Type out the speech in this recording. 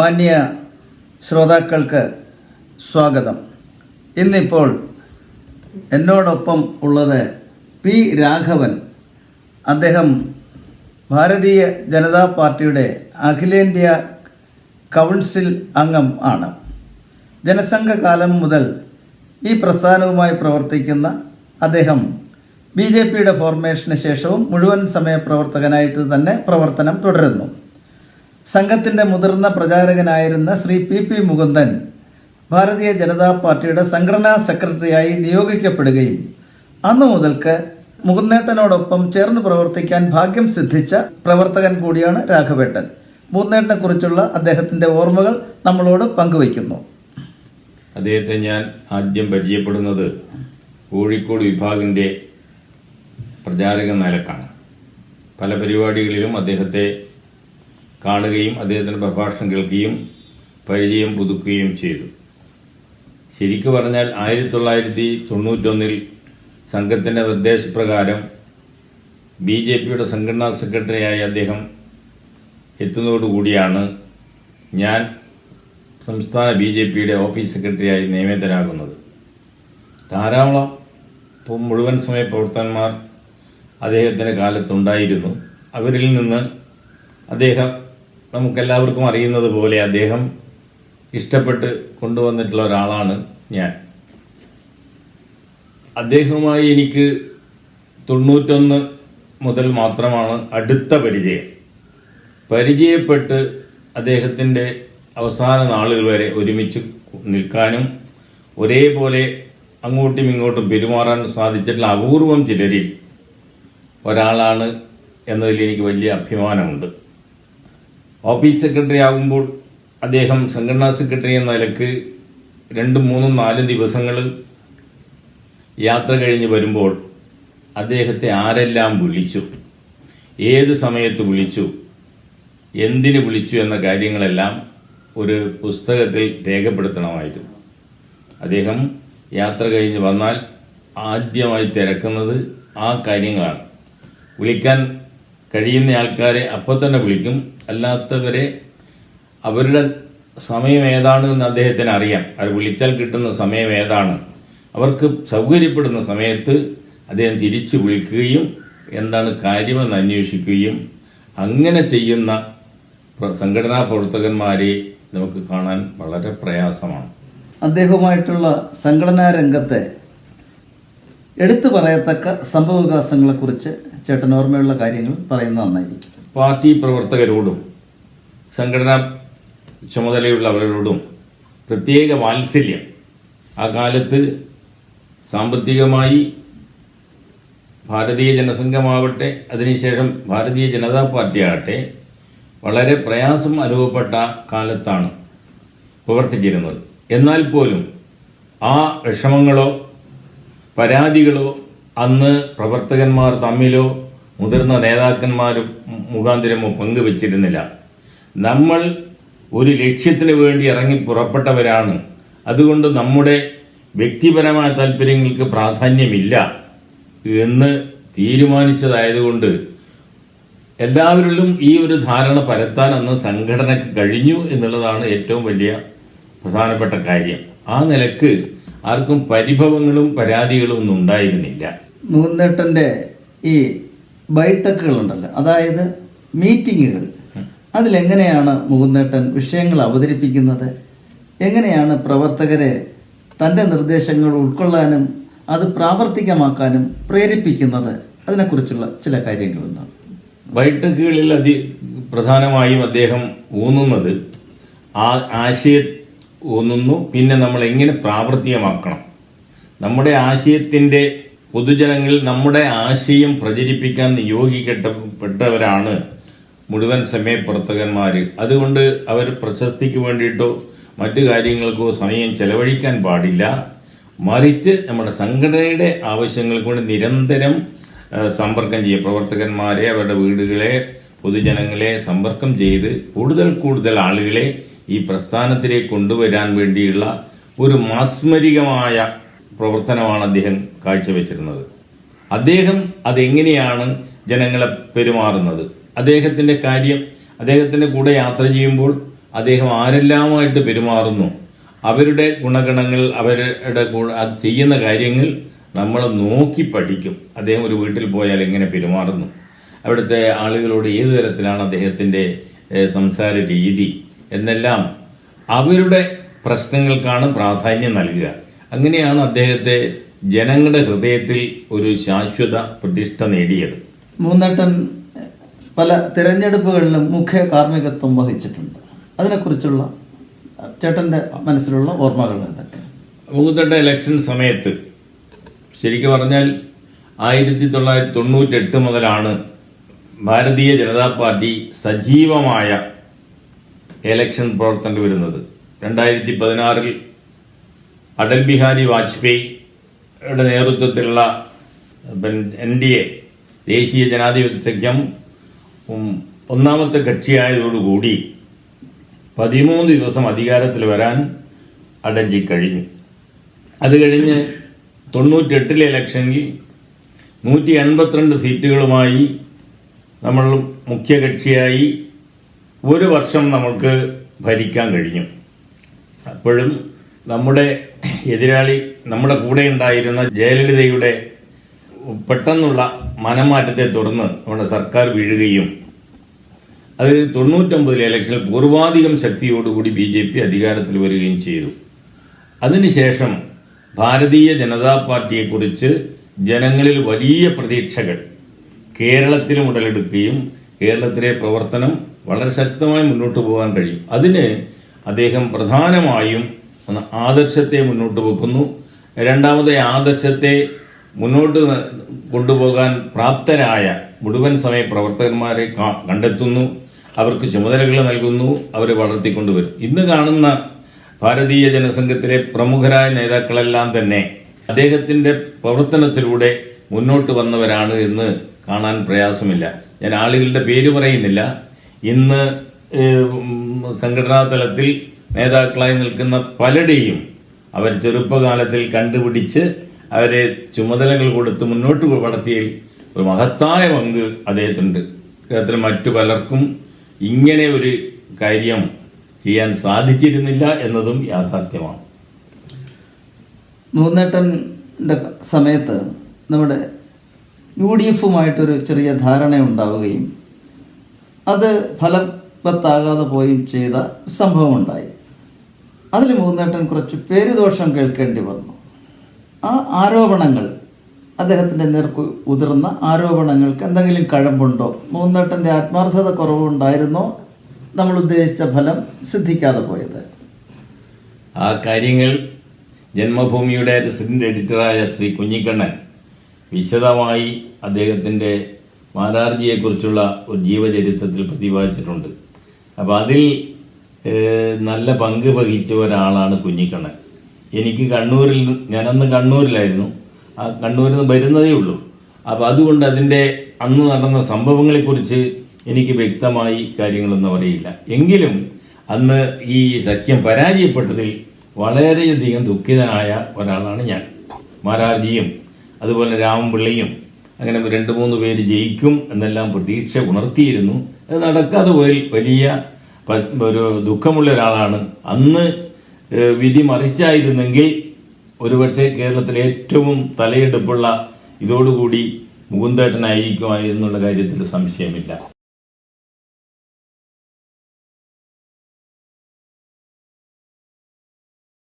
മാന്യ ശ്രോതാക്കൾക്ക് സ്വാഗതം. ഇന്നിപ്പോൾ എന്നോടൊപ്പം ഉള്ളത് പി രാഘവൻ. അദ്ദേഹം ഭാരതീയ ജനതാ പാർട്ടിയുടെ അഖിലേന്ത്യാ കൗൺസിൽ അംഗം ആണ്. ജനസംഘ കാലം മുതൽ ഈ പ്രസ്ഥാനവുമായി പ്രവർത്തിക്കുന്ന അദ്ദേഹം ബി ജെ പിയുടെ ഫോർമേഷന് ശേഷവും മുഴുവൻ സമയ പ്രവർത്തകനായിട്ട് തന്നെ പ്രവർത്തനം തുടരുന്നു. സംഘത്തിന്റെ മുതിർന്ന പ്രചാരകനായിരുന്ന ശ്രീ പി പി മുകുന്ദൻ ഭാരതീയ ജനതാ പാർട്ടിയുടെ സംഘടനാ സെക്രട്ടറിയായി നിയോഗിക്കപ്പെടുകയും അന്നു മുതൽക്ക് മുകുന്ദേട്ടനോടൊപ്പം ചേർന്ന് പ്രവർത്തിക്കാൻ ഭാഗ്യം സിദ്ധിച്ച പ്രവർത്തകൻ കൂടിയാണ് രാഘവേട്ടൻ. മുകുന്ദേട്ടനെ കുറിച്ചുള്ള അദ്ദേഹത്തിന്റെ ഓർമ്മകൾ നമ്മളോട് പങ്കുവയ്ക്കുന്നു. അദ്ദേഹത്തെ ഞാൻ ആദ്യം പരിചയപ്പെടുന്നത് കോഴിക്കോട് വിഭാഗിന്റെ പ്രചാരക നിലക്കാണ്. പല പരിപാടികളിലും അദ്ദേഹത്തെ കാണുകയും അദ്ദേഹത്തിന്റെ പ്രഭാഷണം കേൾക്കുകയും പരിചയം പുതുക്കുകയും ചെയ്തു. ശരിക്കു പറഞ്ഞാൽ ആയിരത്തി തൊള്ളായിരത്തി തൊണ്ണൂറ്റൊന്നിൽ സംഘത്തിന്റെ നിർദ്ദേശപ്രകാരം ബി ജെ പിയുടെ സംഘടനാ സെക്രട്ടറിയായി അദ്ദേഹം എത്തുന്നതോടുകൂടിയാണ് ഞാൻ സംസ്ഥാന ബി ജെ പിയുടെ ഓഫീസ് സെക്രട്ടറിയായി നിയമിതരാകുന്നത് ധാരാളം മുഴുവൻ സമയ പ്രവർത്തകന്മാർ അദ്ദേഹത്തിന്റെ കാലത്തുണ്ടായിരുന്നു. അവരിൽ നിന്ന് അദ്ദേഹം നമുക്കെല്ലാവർക്കും അറിയുന്നത് പോലെ അദ്ദേഹം ഇഷ്ടപ്പെട്ട് കൊണ്ടുവന്നിട്ടുള്ള ഒരാളാണ് ഞാൻ. അദ്ദേഹവുമായി എനിക്ക് തൊണ്ണൂറ്റൊന്ന് മുതൽ മാത്രമാണ് അടുത്ത പരിചയം. പരിചയപ്പെട്ട് അദ്ദേഹത്തിന്റെ അവസാന നാളുകൾ വരെ ഒരുമിച്ച് നിൽക്കാനും ഒരേപോലെ അങ്ങോട്ടും ഇങ്ങോട്ടും പെരുമാറാൻ സാധിച്ചിട്ടുള്ള അപൂർവം ചിലരിൽ ഒരാളാണ് എന്നതിൽ എനിക്ക് വലിയ അഭിമാനമുണ്ട്. ഓഫീസ് സെക്രട്ടറി ആകുമ്പോൾ അദ്ദേഹം സംഘടനാ സെക്രട്ടറി എന്ന നിലയ്ക്ക് രണ്ടും മൂന്നും നാലും ദിവസങ്ങൾ യാത്ര കഴിഞ്ഞ് വരുമ്പോൾ അദ്ദേഹത്തെ ആരെല്ലാം വിളിച്ചു? ഏത് സമയത്ത് വിളിച്ചു? എന്തിന് വിളിച്ചു എന്ന കാര്യങ്ങളെല്ലാം ഒരു പുസ്തകത്തിൽ രേഖപ്പെടുത്തണമായിരുന്നു. അദ്ദേഹം യാത്ര കഴിഞ്ഞ് വന്നാൽ ആദ്യമായി തിരക്കുന്നത് ആ കാര്യങ്ങളാണ്. വിളിക്കാൻ കഴിയുന്ന ആൾക്കാരെ അപ്പോൾ തന്നെ വിളിക്കും. അല്ലാത്തവരെ അവരുടെ സമയം ഏതാണ് എന്ന് അദ്ദേഹത്തിന് അറിയാം. അവർ വിളിച്ചാൽ കിട്ടുന്ന സമയം ഏതാണ്? അവർക്ക് സൗകര്യപ്പെടുന്ന സമയത്ത് അദ്ദേഹം തിരിച്ചു വിളിക്കുകയും എന്താണ് കാര്യമെന്ന് അന്വേഷിക്കുകയും അങ്ങനെ ചെയ്യുന്ന സംഘടനാ പ്രവർത്തകന്മാരെ നമുക്ക് കാണാൻ വളരെ പ്രയാസമാണ്. അദ്ദേഹവുമായിട്ടുള്ള സംഘടനാ രംഗത്തെ എടുത്തു പറയത്തക്ക സംഭവവികാസങ്ങളെക്കുറിച്ച് ചേട്ടൻ ഓർമ്മയുള്ള കാര്യങ്ങൾ പറയുന്നത് നന്നായിരിക്കും. പാർട്ടി പ്രവർത്തകരോടും സംഘടനാ ചുമതലയുള്ളവരോടും പ്രത്യേക വാത്സല്യം. ആ കാലത്ത് സാമ്പത്തികമായി ഭാരതീയ ജനസംഘമാവട്ടെ അതിനുശേഷം ഭാരതീയ ജനതാ പാർട്ടി ആകട്ടെ വളരെ പ്രയാസം അനുഭവപ്പെട്ട കാലത്താണ് പ്രവർത്തിച്ചിരുന്നത്. എന്നാൽ പോലും ആ വിഷമങ്ങളോ പരാതികളോ അന്ന് പ്രവർത്തകന്മാർ തമ്മിലോ മുതിർന്ന നേതാക്കന്മാരും മുഖാന്തരമോ പങ്കുവച്ചിരുന്നില്ല. നമ്മൾ ഒരു ലക്ഷ്യത്തിന് വേണ്ടി ഇറങ്ങി പുറപ്പെട്ടവരാണ്. അതുകൊണ്ട് നമ്മുടെ വ്യക്തിപരമായ താല്പര്യങ്ങൾക്ക് പ്രാധാന്യമില്ല എന്ന് തീരുമാനിച്ചതായതുകൊണ്ട് എല്ലാവരിലും ഈ ഒരു ധാരണ പരത്താൻ അന്ന് സംഘടനക്ക് കഴിഞ്ഞു എന്നുള്ളതാണ് ഏറ്റവും വലിയ പ്രധാനപ്പെട്ട കാര്യം. ആ നിലയ്ക്ക് ആർക്കും പരിഭവങ്ങളും പരാതികളും ഒന്നും ഉണ്ടായിരുന്നില്ല. മുകുന്ദേട്ടന്റെ ഈ ബൈട്ടക്കുകളുണ്ടല്ലോ അതായത് മീറ്റിങ്ങുകൾ. അതിലെങ്ങനെയാണ് മുകുന്ദേട്ടൻ വിഷയങ്ങൾ അവതരിപ്പിക്കുന്നത്? എങ്ങനെയാണ് പ്രവർത്തകരെ തന്റെ നിർദ്ദേശങ്ങൾ ഉൾക്കൊള്ളാനും അത് പ്രാവർത്തികമാക്കാനും പ്രേരിപ്പിക്കുന്നത്? അതിനെക്കുറിച്ചുള്ള ചില കാര്യങ്ങളുണ്ട്. ബൈടെക്കുകളിൽ അതി പ്രധാനമായും അദ്ദേഹം ഊന്നുന്നത് ആ ആശയ ഊന്നുന്നു. പിന്നെ നമ്മൾ എങ്ങനെ പ്രാവർത്തികമാക്കണം? നമ്മുടെ ആശയത്തിന്റെ പൊതുജനങ്ങളിൽ നമ്മുടെ ആശയം പ്രചരിപ്പിക്കാൻ നിയോഗിക്കപ്പെട്ടവരാണ് മുഴുവൻ സമയ പ്രവർത്തകന്മാര് അതുകൊണ്ട് അവർ പ്രശസ്തിക്ക് വേണ്ടിയിട്ടോ മറ്റു കാര്യങ്ങൾക്കോ സമയം ചെലവഴിക്കാൻ പാടില്ല. മറിച്ച് നമ്മുടെ സംഘടനയുടെ ആവശ്യങ്ങൾക്ക് വേണ്ടി നിരന്തരം സമ്പർക്കം ചെയ്യുക പ്രവർത്തകന്മാരെ അവരുടെ വീടുകളെ പൊതുജനങ്ങളെ സമ്പർക്കം ചെയ്ത് കൂടുതൽ കൂടുതൽ ആളുകളെ ഈ പ്രസ്ഥാനത്തിലേക്ക് കൊണ്ടുവരാൻ വേണ്ടിയുള്ള ഒരു മാസ്മരികമായ പ്രവർത്തനമാണ് അദ്ദേഹം കാഴ്ചവെച്ചിരുന്നത്. അദ്ദേഹം അതെങ്ങനെയാണ് ജനങ്ങളെ പെരുമാറുന്നത്? അദ്ദേഹത്തിന്റെ കാര്യം അദ്ദേഹത്തിന്റെ കൂടെ യാത്ര ചെയ്യുമ്പോൾ അദ്ദേഹം ആരെല്ലാമായിട്ട് പെരുമാറുന്നു? അവരുടെ ഗുണഗണങ്ങൾ അവരുടെ ചെയ്യുന്ന കാര്യങ്ങൾ നമ്മൾ നോക്കി പഠിക്കും. അദ്ദേഹം ഒരു വീട്ടിൽ പോയാൽ എങ്ങനെ പെരുമാറുന്നു? അവിടുത്തെ ആളുകളോട് ഏത് തരത്തിലാണ് അദ്ദേഹത്തിന്റെ സംസാര രീതി? എന്നെല്ലാം അവരുടെ പ്രശ്നങ്ങൾക്കാണ് പ്രാധാന്യം നൽകുക. അങ്ങനെയാണ് അദ്ദേഹത്തെ ജനങ്ങളുടെ ഹൃദയത്തിൽ ഒരു ശാശ്വത പ്രതിഷ്ഠ നേടിയത്. മൂന്നേട്ടൻ പല തിരഞ്ഞെടുപ്പുകളിലും മുഖ്യ കാർമ്മികത്വം വഹിച്ചിട്ടുണ്ട്. അതിനെക്കുറിച്ചുള്ള ചേട്ടന്റെ മനസ്സിലുള്ള ഓർമ്മകൾ എന്തൊക്കെ മൂന്നേട്ട ഇലക്ഷൻ സമയത്ത് ശരിക്കും പറഞ്ഞാൽ ആയിരത്തി തൊള്ളായിരത്തി തൊണ്ണൂറ്റെട്ട് മുതലാണ് ഭാരതീയ ജനതാ പാർട്ടി സജീവമായ ഇലക്ഷൻ പ്രവർത്തനം വരുന്നത്. രണ്ടായിരത്തി പതിനാറിൽ അടൽ ബിഹാരി വാജ്പേയിയുടെ നേതൃത്വത്തിലുള്ള എൻ ഡി എ ദേശീയ ജനാധിപത്യ സഖ്യം ഒന്നാമത്തെ കക്ഷിയായതോടുകൂടി പതിമൂന്ന് ദിവസം അധികാരത്തിൽ വരാൻ അടൽജി കഴിഞ്ഞു. അത് കഴിഞ്ഞ് തൊണ്ണൂറ്റെട്ടിലെ ഇലക്ഷനിൽ നൂറ്റി എൺപത്തിരണ്ട് സീറ്റുകളുമായി നമ്മൾ മുഖ്യ കക്ഷിയായി ഒരു വർഷം നമുക്ക് ഭരിക്കാൻ കഴിഞ്ഞു. അപ്പോഴും നമ്മുടെ എതിരാളി നമ്മുടെ കൂടെ ഉണ്ടായിരുന്ന ജയലളിതയുടെ പെട്ടെന്നുള്ള മനംമാറ്റത്തെ തുടർന്ന് നമ്മുടെ സർക്കാർ വീഴുകയും അതിൽ തൊണ്ണൂറ്റൊമ്പതിലെ ഇലക്ഷനിൽ പൂർവാധികം ശക്തിയോടുകൂടി ബി ജെ പി അധികാരത്തിൽ വരികയും ചെയ്തു. അതിനുശേഷം ഭാരതീയ ജനതാ പാർട്ടിയെക്കുറിച്ച് ജനങ്ങളിൽ വലിയ പ്രതീക്ഷകൾ കേരളത്തിലും ഉടലെടുക്കുകയും കേരളത്തിലെ പ്രവർത്തനം വളരെ ശക്തമായി മുന്നോട്ട് പോകാൻ കഴിയും. അതിന് അദ്ദേഹം പ്രധാനമായും ആദർശത്തെ മുന്നോട്ട് വെക്കുന്നു. രണ്ടാമത് ആദർശത്തെ മുന്നോട്ട് കൊണ്ടുപോകാൻ പ്രാപ്തരായ മുഴുവൻ സമയ പ്രവർത്തകന്മാരെ കണ്ടെത്തുന്നു. അവർക്ക് ചുമതലകൾ നൽകുന്നു. അവരെ വളർത്തിക്കൊണ്ടുവരും. ഇന്ന് കാണുന്ന ഭാരതീയ ജനസംഘത്തിലെ പ്രമുഖരായ നേതാക്കളെല്ലാം തന്നെ അദ്ദേഹത്തിന്റെ പ്രവർത്തനത്തിലൂടെ മുന്നോട്ട് വന്നവരാണ് എന്ന് കാണാൻ പ്രയാസമില്ല. ഞാൻ ആളുകളുടെ പേര് പറയുന്നില്ല. ഇന്ന് സംഘടനാ തലത്തിൽ നേതാക്കളായി നിൽക്കുന്ന പലരുടെയും അവർ ചെറുപ്പകാലത്തിൽ കണ്ടുപിടിച്ച് അവരെ ചുമതലകൾ കൊടുത്ത് മുന്നോട്ട് വളർത്തിയതിൽ ഒരു മഹത്തായ പങ്ക് അദ്ദേഹത്തിനുണ്ട്. കേരളത്തിൽ മറ്റു പലർക്കും ഇങ്ങനെ ഒരു കാര്യം ചെയ്യാൻ സാധിച്ചിരുന്നില്ല എന്നതും യാഥാർത്ഥ്യമാണ്. മൂന്നേട്ടന്റെ സമയത്ത് നമ്മുടെ യു ഡി എഫുമായിട്ടൊരു ചെറിയ ധാരണ ഉണ്ടാവുകയും അത് ഫലവത്താകാതെ പോയും ചെയ്ത സംഭവമുണ്ടായി. അതിൽ മൂന്നേട്ടൻ കുറച്ച് പേരുദോഷം കേൾക്കേണ്ടി വന്നു. ആ ആരോപണങ്ങൾ അദ്ദേഹത്തിന്റെ നേർക്ക് ഉതിർന്ന ആരോപണങ്ങൾക്ക് എന്തെങ്കിലും കഴമ്പുണ്ടോ? മൂന്നേട്ടന്റെ ആത്മാർത്ഥത കുറവുണ്ടായിരുന്നോ? നമ്മൾ ഉദ്ദേശിച്ച ഫലം സിദ്ധിക്കാതെ പോയത്. ആ കാര്യങ്ങൾ ജന്മഭൂമിയുടെ റെസിഡന്റ് എഡിറ്ററായ ശ്രീ കുഞ്ഞിക്കണ്ണൻ വിശദമായി അദ്ദേഹത്തിന്റെ മാരാർജിയെക്കുറിച്ചുള്ള ഒരു ജീവചരിത്രത്തിൽ പ്രതിപാദിച്ചിട്ടുണ്ട്. അപ്പോൾ അതിൽ നല്ല പങ്ക് വഹിച്ച ഒരാളാണ് കുഞ്ഞിക്കണ്ണൻ. എനിക്ക് കണ്ണൂരിൽ നിന്ന് ഞാനന്ന് കണ്ണൂരിലായിരുന്നു. ആ കണ്ണൂരിൽ നിന്ന് വരുന്നതേ ഉള്ളൂ. അപ്പോൾ അതുകൊണ്ട് അതിന്റെ അന്ന് നടന്ന സംഭവങ്ങളെക്കുറിച്ച് എനിക്ക് വ്യക്തമായി കാര്യങ്ങളൊന്നും അറിയില്ല. എങ്കിലും അന്ന് ഈ സഖ്യം പരാജയപ്പെട്ടതിൽ വളരെയധികം ദുഃഖിതനായ ഒരാളാണ് ഞാൻ. മാരാർജിയും അതുപോലെ രാമപിള്ളയും അങ്ങനെ രണ്ട് മൂന്ന് പേര് ജയിക്കും എന്നെല്ലാം പ്രതീക്ഷ ഉണർത്തിയിരുന്നു. അത് നടക്കാതെ പോയി വലിയ ഒരു ദുഃഖമുള്ള ഒരാളാണ്. അന്ന് വിധി മറിച്ചായിരുന്നെങ്കിൽ ഒരുപക്ഷെ കേരളത്തിലെ ഏറ്റവും തലയെടുപ്പുള്ള ഇതോടുകൂടി മുകുന്ദേട്ടനായിരിക്കുമായിരുന്നുള്ള കാര്യത്തിൽ സംശയമില്ല.